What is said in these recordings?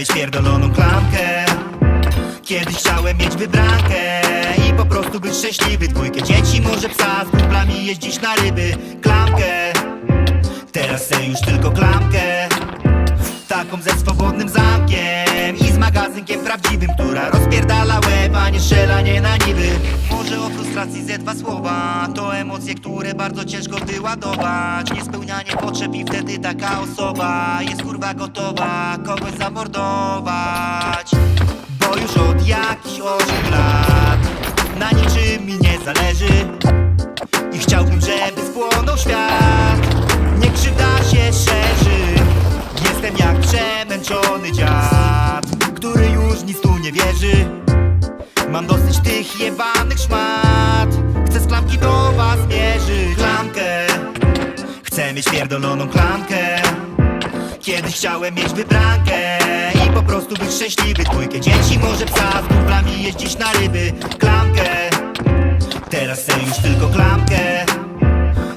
mieć pierdoloną klamkę. Kiedyś chciałem mieć wybrankę I po prostu być szczęśliwy. Dwójkę dzieci, może psa Z kumplami jeździć na ryby. Klamkę. Teraz chcę już tylko klamkę. Taką ze swobodnym zamkiem I z magazynkiem prawdziwym Która rozpierdala łeb, a nie strzelanie na niby. Może o frustracji ze dwa słowa To emocje, które bardzo ciężko wyładować. Niespełnianie potrzeb i wtedy taka osoba Jest kurwa gotowa kogoś zamordować. Bo już od jakichś 8 lat Na niczym mi nie zależy i chciałbym, żeby spłonął świat. Nie krzywda się szerzy Jestem jak przemęczony dziad Który już nic tu nie wierzy. Mam dosyć tych jebanych szmat Mieć pierdoloną klamkę. Kiedyś chciałem mieć wybrankę I po prostu być szczęśliwy. Dwójkę dzieci, może psa Z kumplami jeździć na ryby. Klamkę. Teraz chcę już tylko klamkę.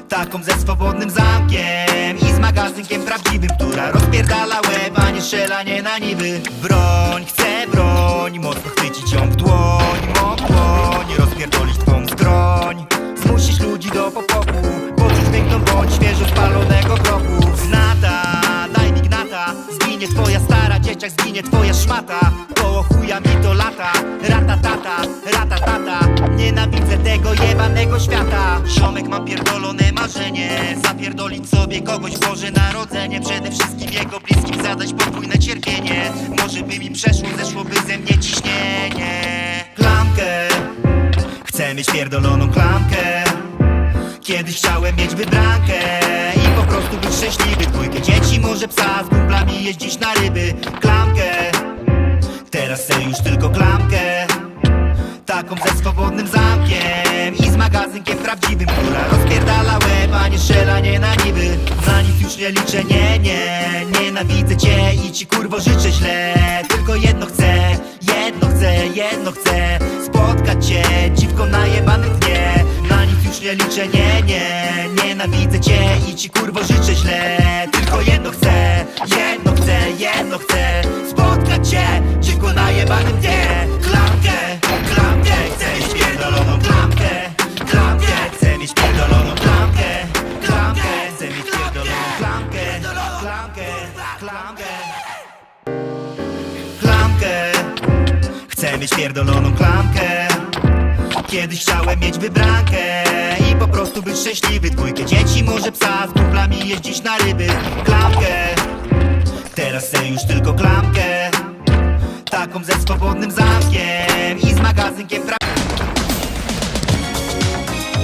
Taką ze swobodnym zamkiem I z magazynkiem prawdziwym Która rozpierdala łeb, a nie strzelanie na niby. Broń, chcę broń Mocno chwycić ją w dłoń dzieciak zginie twoja szmata. Koło chuja mi to lata. Ratatata, ratatata Nienawidzę tego jebanego świata. Ziomek mam pierdolone marzenie. Zapierdolić sobie kogoś w Boże Narodzenie. Przede wszystkim jego bliskim zadać podwójne cierpienie. Może by mi przeszło, zeszłoby ze mnie ciśnienie. Klamkę. Chcę mieć pierdoloną klamkę. Kiedyś chciałem mieć wybrankę prostu być szczęśliwy. Dwójkę dzieci, może psa Z kumplami jeździć na ryby. Klamkę. Teraz chcę już tylko klamkę. Taką ze swobodnym zamkiem I z magazynkiem prawdziwym Która rozpierdala łeb, a nie strzelanie na niby. Na nic już nie liczę, nie, nie. Nienawidzę cię i ci kurwo życzę źle. Tylko jedno chcę, jedno chcę, jedno chcę Spotkać cię, dziwko na dnie. Na nic już nie liczę, nie, nie. Nienawidzę cię ci kurwo życzę źle. Tylko jedno chcę, jedno chcę, jedno chcę. Spotkać cię, dziwko na jebanym dnie. Klamkę, klamkę, chcę mieć pierdoloną klamkę. Klamkę, chcę mieć pierdoloną klamkę. Klamkę, chcę mieć pierdoloną klamkę. Klamkę, klamkę. Klamkę Chcę mieć pierdoloną klamkę Kiedyś chciałem mieć wybrankę I po prostu być szczęśliwy. Dwójkę dzieci, może psa Z kumplami jeździć na ryby. Klamkę. Teraz chcę już tylko klamkę. Taką ze swobodnym zamkiem I z magazynkiem